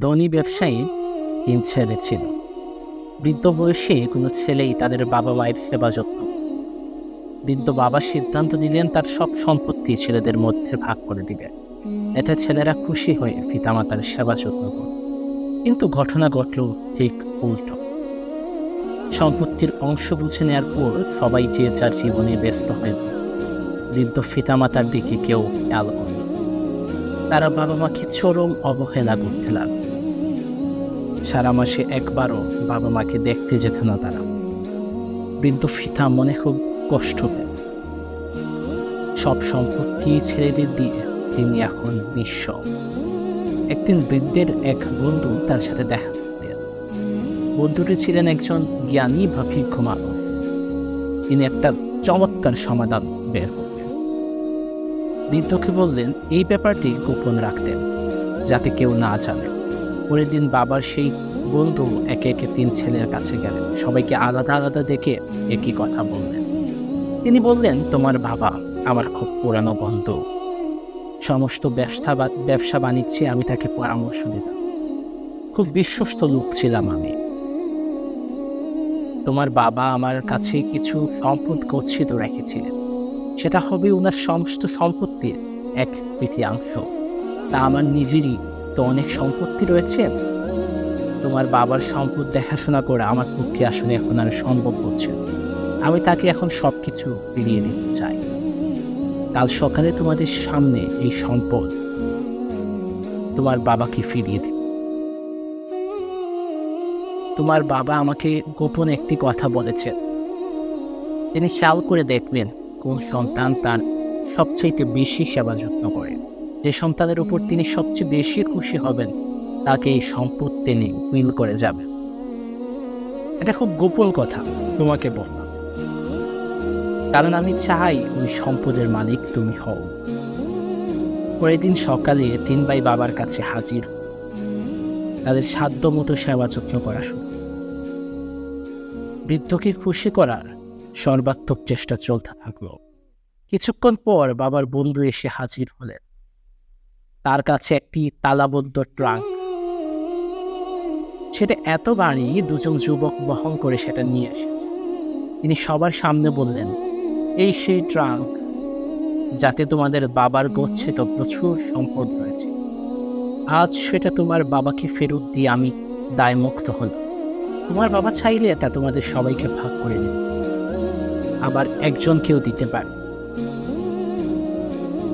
ধনী ব্যবসায়ী তিন ছেলে ছিল বৃদ্ধ বয়সে কোনো ছেলেই তাদের বাবা মায়ের সেবা যত্ন বৃদ্ধ বাবা সিদ্ধান্ত নিলেন তার সব সম্পত্তি ছেলেদের মধ্যে ভাগ করে দিবে এতে ছেলেরা খুশি হয়ে পিতামাতার সেবা যত্ন কিন্তু ঘটনা ঘটল ঠিক উল্টো সম্পত্তির অংশ বুঝে নেওয়ার পর সবাই যে যার জীবনে ব্যস্ত হয়ে। বৃদ্ধ পিতামাতার দিকে কেউ খেয়াল। তারা বাবা মাকে চরম অবহেলা করতে লাগল। সারা মাসে একবারও বাবা মাকে দেখতে যেত না তারা। বৃদ্ধ ফিতা মনে খুব কষ্ট পেল সব সম্পত্তি ছেলেদের দিয়ে তিনি এখন নিঃস্ব। একদিন বৃদ্ধের এক বন্ধু তার সাথে দেখা করতে বন্ধুটি ছিলেন একজন জ্ঞানী বা ভিক্ষ মানুষ তিনি একটা চমৎকার সমাধান বের বৃদ্ধকে বললেন, এই ব্যাপারটি গোপন রাখতেন যাতে কেউ না জানে। পরের দিন বাবার সেই বন্ধু একে একে তিন ছেলের কাছে গেলেন। সবাইকে আলাদা আলাদা দেখে একই কথা বললেন। তিনি বললেন, তোমার বাবা আমার খুব পুরানো বন্ধু। সমস্ত ব্যবসা ব্যবসা বাণিজ্যে আমি তাকে পরামর্শ দিতাম। খুব বিশ্বস্ত লোক ছিলাম আমি। তোমার বাবা আমার কাছে কিছু সম্পদ গচ্ছিত রেখেছিলেন। সেটা হবে ওনার সমস্ত সম্পত্তির এক তৃতীয়াংশ। তা আমার নিজেরই তো অনেক সম্পত্তি রয়েছে। তোমার বাবার সম্পদ দেখাশোনা করে আমার পক্ষে আসলে এখন আর সম্ভব হচ্ছে আমি তাকে এখন সব কিছু ফিরিয়ে দিতে চাই। কাল সকালে তোমাদের সামনে এই সম্পদ তোমার বাবাকে ফিরিয়ে দিই তোমার বাবা আমাকে গোপন একটি কথা বলেছেন। তিনি চাল করে দেখবেন। কোন সন্তান তার সবচাইতে বেশি সেবা যত্ন করে। যে সন্তানের উপর তিনি সবচেয়ে বেশি খুশি হবেন, তাকে এই সম্পদ তিনি মিল করে যাবেন এটা খুব গোপন কথা, তোমাকে বললাম। কারণ আমি চাই ওই সম্পদের মালিক তুমি হও। পরের দিন সকালে তিন ভাই বাবার কাছে হাজির। তাদের সাধ্য মতো সেবা যত্ন করা শুরু। বৃদ্ধকে খুশি করার সর্বাত্মক চেষ্টা চলতে থাকল। কিছুক্ষণ পর বাবার বন্ধু এসে হাজির হলেন। তার কাছে একটি তালাবদ্ধ ট্রাঙ্ক। সেটা এত বাড়ি, দুজন যুবক বহন করে সেটা নিয়ে আসে তিনি সবার সামনে বললেন, এই সেই ট্রাঙ্ক, যাতে তোমাদের বাবার গচ্ছিত প্রচুর সম্পদ রয়েছে। আজ সেটা তোমার বাবাকে ফেরত দিয়ে আমি দায়মুক্ত হলাম। তোমার বাবা চাইলে তা তোমাদের সবাইকে ভাগ করে দেবে আবার একজনকেও দিতে পারে।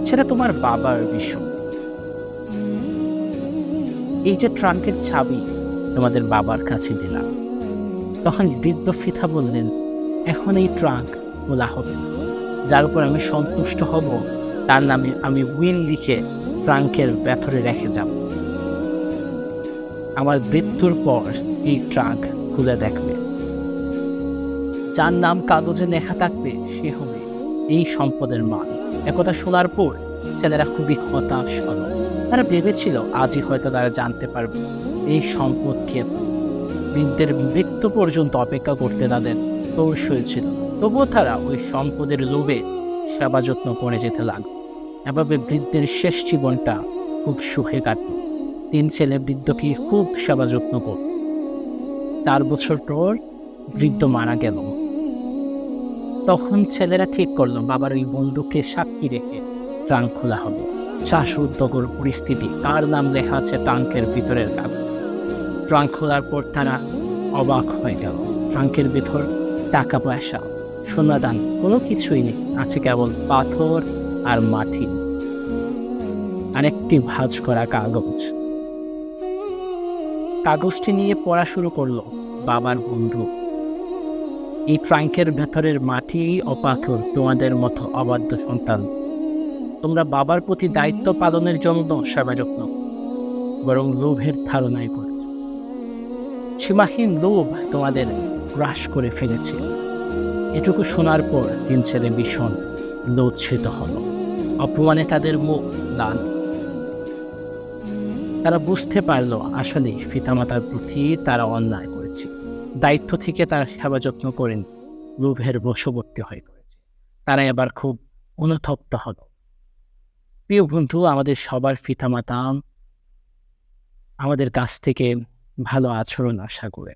সেটা তোমার বাবার বিষয়। এই যে ট্রাঙ্কের চাবি তোমাদের বাবার কাছে দিলাম, তখন বৃদ্ধ ফিথা বললেন, এখন এই ট্রাঙ্ক খোলা হবে। যার উপর আমি সন্তুষ্ট হব, তার নামে আমি উইল লিখে ট্রাঙ্কের ভেতরে রেখে যাব। আমার মৃত্যুর পর এই ট্রাঙ্ক খুলে দেখবে। যার নাম কাগজে লেখা থাকবে, সে হবে এই সম্পদের মালিক একথা শোনার পর ছেলেরা খুবই হতাশ হলো। তারা ভেবেছিল আজই হয়তো তারা জানতে পারবে এই সম্পদ কে বৃদ্ধের মৃত্যু পর্যন্ত অপেক্ষা করতে তাদের তৌস হয়েছিল। তবুও তারা ওই সম্পদের লোভে সেবা যত্ন করে যেতে লাগল। এভাবে বৃদ্ধের শেষ জীবনটা খুব সুখে কাটল। তিন ছেলে বৃদ্ধকে খুব সেবা যত্ন করত চার বছর পর বৃদ্ধ মারা গেল। তখন ছেলেরা ঠিক করল, বাবার ওই বন্ধুকে সাক্ষী রেখে ট্রাঙ্ক খোলা হবে। শ্বাসরুদ্ধকর পরিস্থিতি কার নাম লেখা আছে ট্রাঙ্কের ভিতরের কাগজ। ট্রাঙ্ক খোলার পর তারা অবাক হয়ে গেল। ট্রাঙ্কের ভিতর টাকা পয়সা, সোনাদান, কোনো কিছুই নেই। আছে কেবল পাথর আর মাটি। আরেকটি ভাঁজ করা কাগজ। কাগজটি নিয়ে পড়া শুরু করল বাবার বন্ধু এই ট্রাঙ্কের ভেতরের মাটি ও পাথর তোমাদের মতো অবাধ্য সন্তান। তোমরা বাবার প্রতি দায়িত্ব পালনের জন্য সেবা যত্ন বরং লোভের ধারণায় করেছ সীমাহীন লোভ তোমাদের গ্রাস করে ফেলেছে। এটুকু শোনার পর তিন ছেলে ভীষণ লজ্জিত হল। অপমানে তাদের মুখ লাল। তারা বুঝতে পারল আসলে পিতামাতার প্রতি তারা অন্যায় দায়িত্ব থেকে তারা সেবা যত্ন করেন, লোভের বশবর্তী হয়ে। তারা এবার খুব অনুতপ্ত হল প্রিয় বন্ধু, আমাদের সবার পিতামাতা আমাদের কাছ থেকে ভালো আচরণ আশা করে।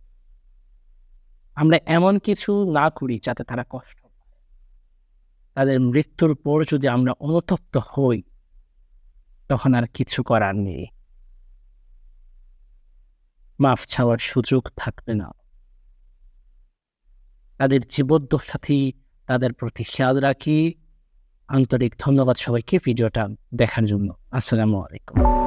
আমরা এমন কিছু না করি যাতে তারা কষ্ট তাদের মৃত্যুর পর যদি আমরা অনুতপ্ত হই, তখন আর কিছু করার নেই। মাফ ছাওয়ার সুযোগ থাকবে না। তাদের জীবদ্দশাথী তাদের প্রতি খেয়াল রাখি। আন্তরিক ধন্যবাদ সবাইকে ভিডিওটা দেখার জন্য। আসসালামু আলাইকুম।